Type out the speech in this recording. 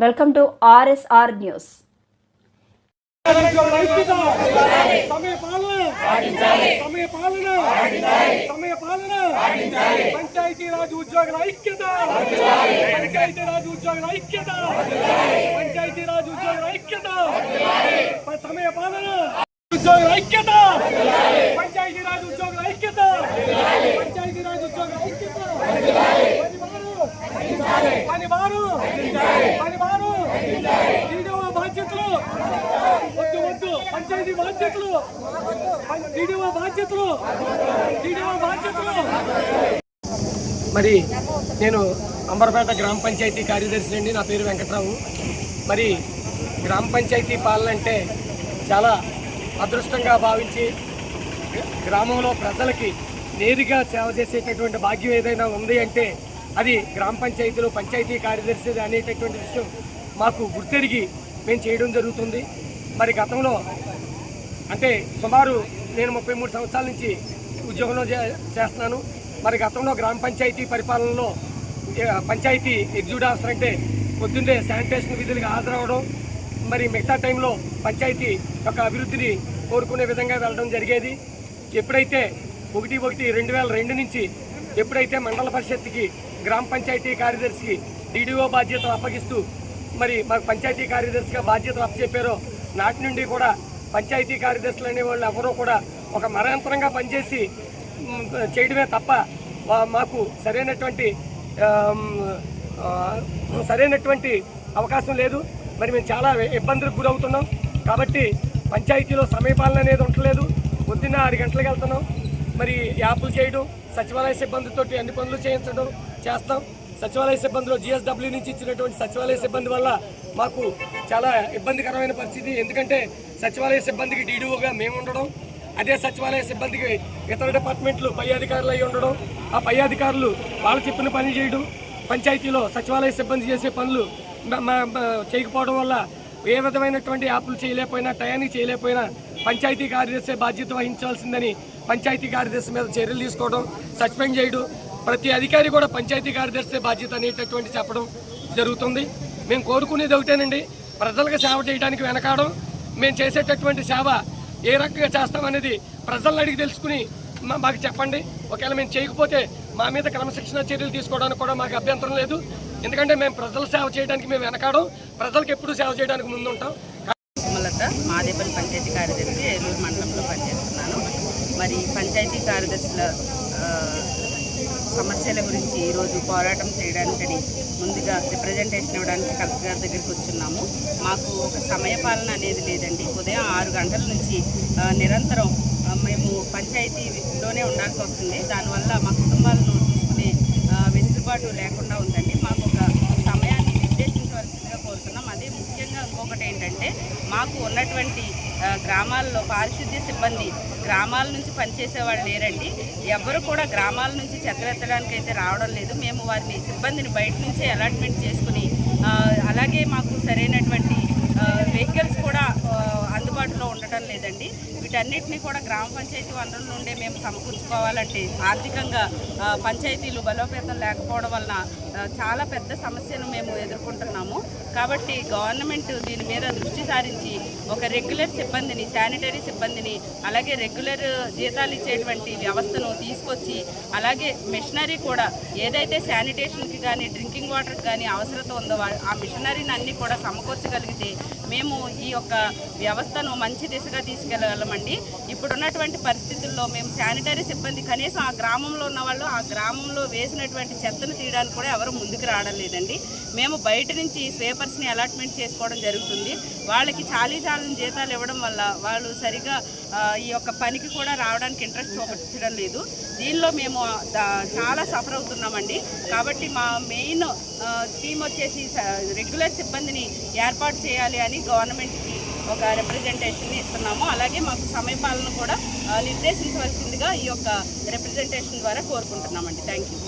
Welcome to RSR news సమయ పాలన సమయ పాలన సమయ పాలన పంచాయతీ రాజ్ ఉద్యోగుల ఐక్యత పంచాయతీ రాజ్ ఉద్యోగుల ఐక్యత పంచాయతీ రాజ్ ఉద్యోగుల ఐక్యత ప- సమయ పాలన ఉద్యోగుల ఐక్యత పంచాయతీ రాజ్ ఉద్యోగుల ఐక్యత పంచాయతీ రాజ్ ఉద్యోగుల ఐక్యత పని మారు పని మారు వీడియో బాధ్యతలు వద్దు వద్దు పంచాయతీ బాధ్యతలు బాధ్యతలు. మరి నేను అంబర్పేట గ్రామ పంచాయతీ కార్యదర్శి అండి నా పేరు వెంకట్రావు. మరి గ్రామ పంచాయతీ పాలన అంటే చాలా అదృష్టంగా భావించి గ్రామంలో ప్రజలకి నేరుగా సేవ చేసేటటువంటి భాగ్యం ఏదైనా ఉంది అంటే అది గ్రామ పంచాయతీలో పంచాయతీ కార్యదర్శి అనేటటువంటి విషయం మాకు గుర్తెరిగి మేము చేయడం జరుగుతుంది. మరి గతంలో అంటే సుమారు నేను ముప్పై మూడు సంవత్సరాల నుంచి ఉద్యోగంలో చే- చేస్తున్నాను. మరి గతంలో గ్రామ పంచాయతీ పరిపాలనలో పంచాయతీ ఎగ్జిక్యూటివ్ ఆఫీసర్ అంటే పొద్దున్నే శానిటేషన్ విధులకు హాజరవడం మరి మిగతా టైంలో పంచాయతీ యొక్క అభివృద్ధిని కోరుకునే విధంగా వెళ్ళడం జరిగేది. ఎప్పుడైతే ఒకటి ఒకటి రెండు వేల రెండు నుంచి ఎప్పుడైతే మండల పరిషత్కి గ్రామ పంచాయతీ కార్యదర్శికి డీడీఓ బాధ్యతలు అప్పగిస్తూ మరి మాకు పంచాయతీ కార్యదర్శిగా బాధ్యతలు అప్పచెప్పారో నాటి నుండి కూడా పంచాయతీ కార్యదర్శులు అనే వాళ్ళు ఎవరో కూడా ఒక మరయంత్రంగా పనిచేసి చేయడమే తప్ప మాకు సరైనటువంటి సరైనటువంటి అవకాశం లేదు. మరి మేము చాలా ఇబ్బందులకు గురవుతున్నాం. కాబట్టి పంచాయతీలో సమయపాలన అనేది ఉండలేదు. పొద్దున్న ఆరు గంటలకు వెళ్తున్నాం. మరి యాప్లు చేయడం సచివాలయ సిబ్బందితోటి అన్ని పనులు చేయించడం చేస్తాం. సచివాలయ సిబ్బందిలో జిఎస్డబ్ల్యూ నుంచి ఇచ్చినటువంటి సచివాలయ సిబ్బంది వల్ల మాకు చాలా ఇబ్బందికరమైన పరిస్థితి. ఎందుకంటే సచివాలయ సిబ్బందికి డీడీఓగా మేము ఉండడం అదే సచివాలయ సిబ్బందికి ఇతర డిపార్ట్మెంట్లు పై అధికారులు అయి ఉండడం ఆ పై అధికారులు వాళ్ళు చెప్పిన పని చేయడం పంచాయతీలో సచివాలయ సిబ్బంది చేసే పనులు చేయకపోవడం వల్ల ఏ విధమైనటువంటి యాప్లు చేయలేకపోయినా టయానికి చేయలేకపోయినా పంచాయతీ కార్యదర్శి బాధ్యత వహించాల్సిందని పంచాయతీ కార్యదర్శి మీద చర్యలు తీసుకోవడం సస్పెండ్ చేయడం ప్రతి అధికారి కూడా పంచాయతీ కార్యదర్శి బాధ్యత అనేటటువంటి చెప్పడం జరుగుతుంది. మేము కోరుకునేది ఒకటేనండి ప్రజలకు సేవ చేయడానికి వెనకాడం మేము చేసేటటువంటి సేవ ఏ రకంగా చేస్తామనేది ప్రజలను అడిగి తెలుసుకుని మాకు చెప్పండి. ఒకవేళ మేము చేయకపోతే మా మీద క్రమశిక్షణ చర్యలు తీసుకోవడానికి కూడా మాకు అభ్యంతరం లేదు. ఎందుకంటే మేము ప్రజల సేవ చేయడానికి మేము వెనకాడం ప్రజలకు ఎప్పుడు సేవ చేయడానికి ముందుంటాం. మాదేపల్లి పంచాయతీ కార్యదర్శి ఏలూరు మండలంలో పనిచేస్తున్నాను. మరి పంచాయతీ కార్యదర్శుల సమస్యల గురించి ఈరోజు పోరాటం చేయడానికని ముందుగా రిప్రజెంటేషన్ ఇవ్వడానికి కలెక్టర్ గారి దగ్గరికి వచ్చున్నాము. మాకు ఒక సమయపాలన అనేది లేదండి. ఉదయం ఆరు గంటల నుంచి నిరంతరం మేము పంచాయతీలోనే ఉండాల్సి వస్తుంది. దానివల్ల మా కుటుంబాలను చూసుకునే వెసులుబాటు లేకుండా ఉందండి. మాకు ఒక సమయాన్ని నిర్దేశించవలసిందిగా కోరుతున్నాం. అదే ముఖ్యంగా ఇంకొకటి ఏంటంటే మాకు ఉన్నటువంటి గ్రామాల్లో పారిశుద్ధ్య సిబ్బంది గ్రామాల నుంచి పనిచేసే వాళ్ళు లేరండి. ఎవరు కూడా గ్రామాల నుంచి చెత్తరెత్తడానికి అయితే రావడం లేదు. మేము వారిని సిబ్బందిని బయట నుంచే అలాట్మెంట్ చేసుకుని అలాగే మాకు సరైనటువంటి వెహికల్స్ కూడా అందుబాటులో ఉండటం లేదండి. వీటన్నిటిని కూడా గ్రామ పంచాయతీ వనరుల నుండే మేము సమకూర్చుకోవాలంటే ఆర్థికంగా పంచాయతీలు బలోపేతం లేకపోవడం వలన చాలా పెద్ద సమస్యను మేము ఎదుర్కొంటున్నాము. కాబట్టి గవర్నమెంట్ దీని మీద దృష్టి సారించి ఒక రెగ్యులర్ సిబ్బందిని శానిటరీ సిబ్బందిని అలాగే రెగ్యులర్ జీతాలు ఇచ్చేటువంటి వ్యవస్థను తీసుకొచ్చి అలాగే మిషనరీ కూడా ఏదైతే శానిటేషన్కి కానీ డ్రింకింగ్ వాటర్కి కానీ అవసరత ఉందో ఆ మిషనరీని అన్ని కూడా సమకూర్చగలిగితే మేము ఈ యొక్క వ్యవస్థను మంచి దిశగా తీసుకెళ్ళగలమండి. ఇప్పుడున్నటువంటి పరిస్థితుల్లో మేము శానిటరీ సిబ్బంది కనీసం ఆ గ్రామంలో ఉన్న వాళ్ళు ఆ గ్రామంలో వేసినటువంటి చెత్తను తీయడానికి కూడా ఎవరు ముందుకు రావడం లేదండి. మేము బయట నుంచి స్వేపర్స్ని అలాట్మెంట్ చేసుకోవడం జరుగుతుంది. వాళ్ళకి చాలీ వాళ్ళని జీతాలు ఇవ్వడం వల్ల వాళ్ళు సరిగా ఈ యొక్క పనికి కూడా రావడానికి ఇంట్రెస్ట్ చూపించడం లేదు. దీనిలో మేము చాలా సఫర్ అవుతున్నామండి. కాబట్టి మా మెయిన్ థీమ్ వచ్చేసి రెగ్యులర్ సిబ్బందిని ఏర్పాటు చేయాలి అని గవర్నమెంట్కి ఒక రిప్రజెంటేషన్ ఇస్తున్నాము. అలాగే మాకు సమయపాలన కూడా నిర్దేశించవలసిందిగా ఈ యొక్క రిప్రజెంటేషన్ ద్వారా కోరుకుంటున్నామండి. Thank you